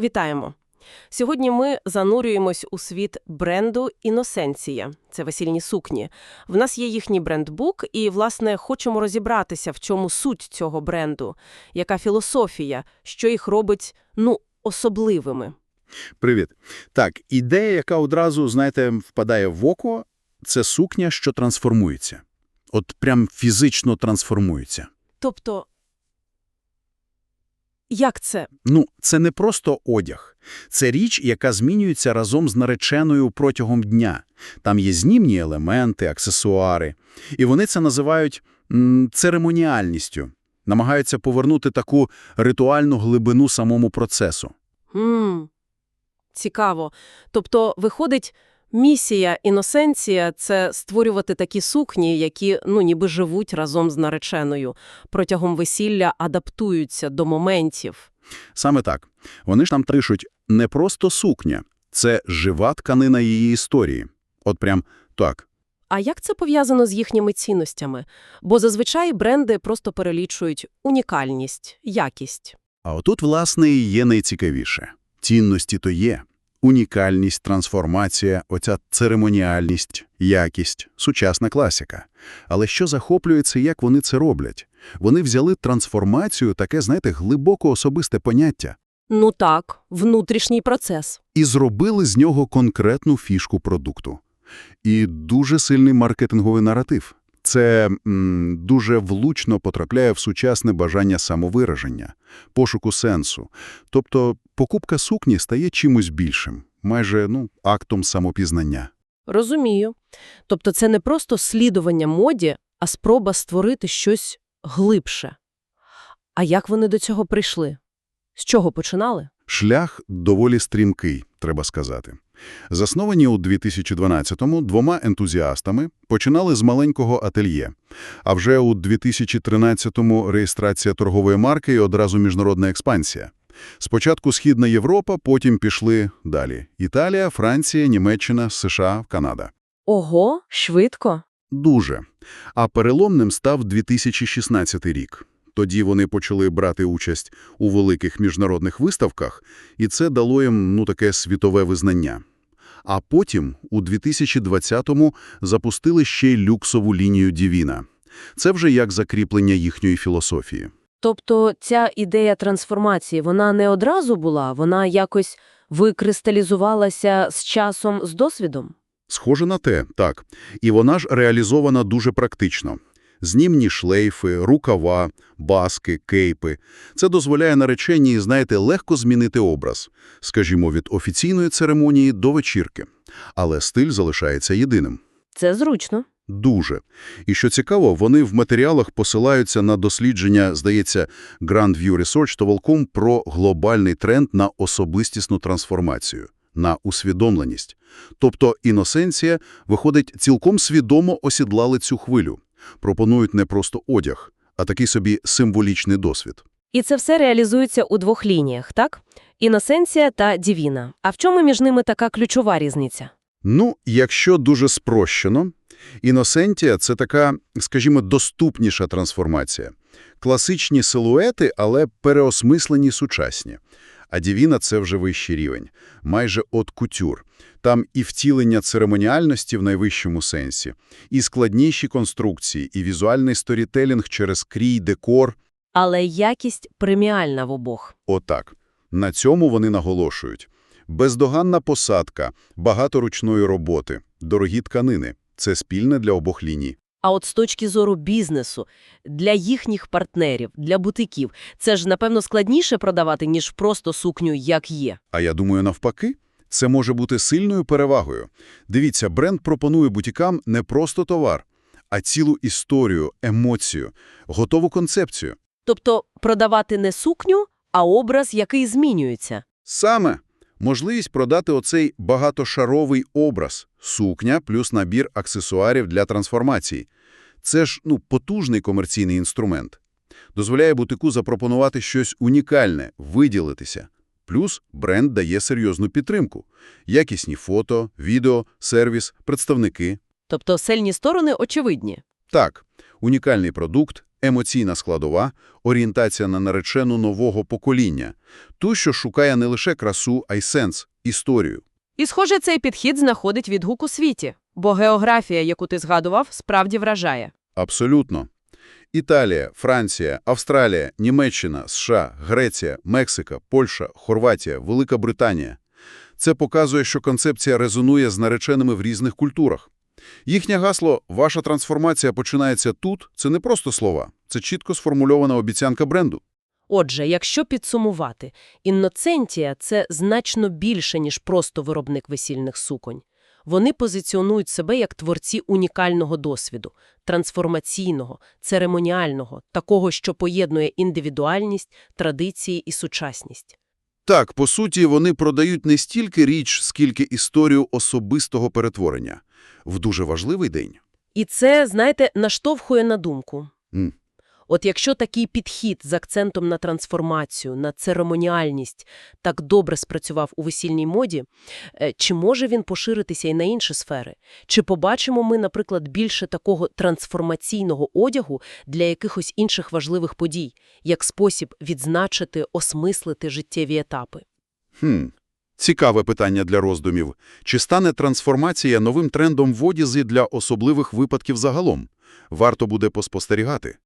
Вітаємо! Сьогодні ми занурюємось у світ бренду «Іносенція». Це весільні сукні. В нас є їхній брендбук, і, власне, хочемо розібратися, в чому суть цього бренду, яка філософія, що їх робить, ну, особливими. Привіт. Так, ідея, яка одразу, знаєте, впадає в око, це сукня, що трансформується. От прям фізично трансформується. Тобто, як це? Ну, це не просто одяг. Це річ, яка змінюється разом з нареченою протягом дня. Там є знімні елементи, аксесуари. І вони це називають м, церемоніальністю. Намагаються повернути таку ритуальну глибину самому процесу. Ммм, цікаво. Тобто, виходить, місія «Іносенція» – це створювати такі сукні, які, ну, ніби живуть разом з нареченою, протягом весілля адаптуються до моментів. Саме так. Вони ж там пишуть не просто сукня, це жива тканина її історії. От прям так. А як це пов'язано з їхніми цінностями? Бо зазвичай бренди просто перелічують унікальність, якість. А отут, власне, і є найцікавіше. Цінності то є. Унікальність, трансформація, оця церемоніальність, якість, сучасна класика. Але що захоплює це, як вони це роблять? Вони взяли трансформацію, таке, знаєте, глибоко особисте поняття, Ну так, внутрішній процес. і зробили з нього конкретну фішку продукту. І дуже сильний маркетинговий наратив. Це м, дуже влучно потрапляє в сучасне бажання самовираження, пошуку сенсу. Тобто покупка сукні стає чимось більшим, майже ну, актом самопізнання. Розумію. Тобто це не просто слідування моді, а спроба створити щось глибше. А як вони до цього прийшли? З чого починали? Шлях доволі стрімкий, треба сказати. Засновані у 2012-му двома ентузіастами починали з маленького ательє, а вже у 2013-му реєстрація торгової марки і одразу міжнародна експансія. Спочатку Східна Європа, потім пішли далі. Італія, Франція, Німеччина, США, Канада. Ого, швидко. Дуже. А переломним став 2016 рік. Тоді вони почали брати участь у великих міжнародних виставках, і це дало їм ну, таке світове визнання. А потім, у 2020-му, запустили ще й люксову лінію Дівіна. Це вже як закріплення їхньої філософії. Тобто ця ідея трансформації, вона не одразу була, вона якось викристалізувалася з часом, з досвідом? Схоже на те, так. І вона ж реалізована дуже практично. Знімні шлейфи, рукава, баски, кейпи. Це дозволяє нареченій, знаєте, легко змінити образ, скажімо, від офіційної церемонії до вечірки. Але стиль залишається єдиним. Це зручно. Дуже. І що цікаво, вони в матеріалах посилаються на дослідження, здається, Grand View Research та Волком про глобальний тренд на особистісну трансформацію, на усвідомленість. Тобто іносенція, виходить, цілком свідомо осідлали цю хвилю. Пропонують не просто одяг, а такий собі символічний досвід. І це все реалізується у двох лініях, так? Іносенція та Дівіна. А в чому між ними така ключова різниця? Ну, якщо дуже спрощено, іносентія – це така, скажімо, доступніша трансформація. Класичні силуети, але переосмислені сучасні. А Дівіна – це вже вищий рівень, майже от кутюр. Там і втілення церемоніальності в найвищому сенсі, і складніші конструкції, і візуальний сторітелінг через крій, декор. Але якість преміальна в обох. Отак. На цьому вони наголошують. Бездоганна посадка, багато ручної роботи, дорогі тканини – це спільне для обох ліній. А от з точки зору бізнесу, для їхніх партнерів, для бутиків, це ж, напевно, складніше продавати, ніж просто сукню як є. А я думаю, навпаки, це може бути сильною перевагою. Дивіться, бренд пропонує бутікам не просто товар, а цілу історію, емоцію, готову концепцію. Тобто продавати не сукню, а образ, який змінюється. Саме можливість продати оцей багатошаровий образ – сукня плюс набір аксесуарів для трансформації. Це ж ну, потужний комерційний інструмент. Дозволяє бутику запропонувати щось унікальне, виділитися. Плюс бренд дає серйозну підтримку. Якісні фото, відео, сервіс, представники. Тобто сильні сторони очевидні. Так, унікальний продукт, емоційна складова, орієнтація на наречену нового покоління. Ту, що шукає не лише красу, а й сенс, історію. І, схоже, цей підхід знаходить відгук у світі, бо географія, яку ти згадував, справді вражає. Абсолютно. Італія, Франція, Австралія, Німеччина, США, Греція, Мексика, Польща, Хорватія, Велика Британія. Це показує, що концепція резонує з нареченими в різних культурах. Їхнє гасло «Ваша трансформація починається тут» – це не просто слова, це чітко сформульована обіцянка бренду. Отже, якщо підсумувати, інноцентія – це значно більше, ніж просто виробник весільних суконь. Вони позиціонують себе як творці унікального досвіду, трансформаційного, церемоніального, такого, що поєднує індивідуальність, традиції і сучасність. Так, по суті, вони продають не стільки річ, скільки історію особистого перетворення. В дуже важливий день. І це, знаєте, наштовхує на думку. М. От якщо такий підхід з акцентом на трансформацію, на церемоніальність так добре спрацював у весільній моді, е, чи може він поширитися і на інші сфери? Чи побачимо ми, наприклад, більше такого трансформаційного одягу для якихось інших важливих подій, як спосіб відзначити, осмислити життєві етапи? Хм. Цікаве питання для роздумів. Чи стане трансформація новим трендом в одязі для особливих випадків загалом? Варто буде поспостерігати.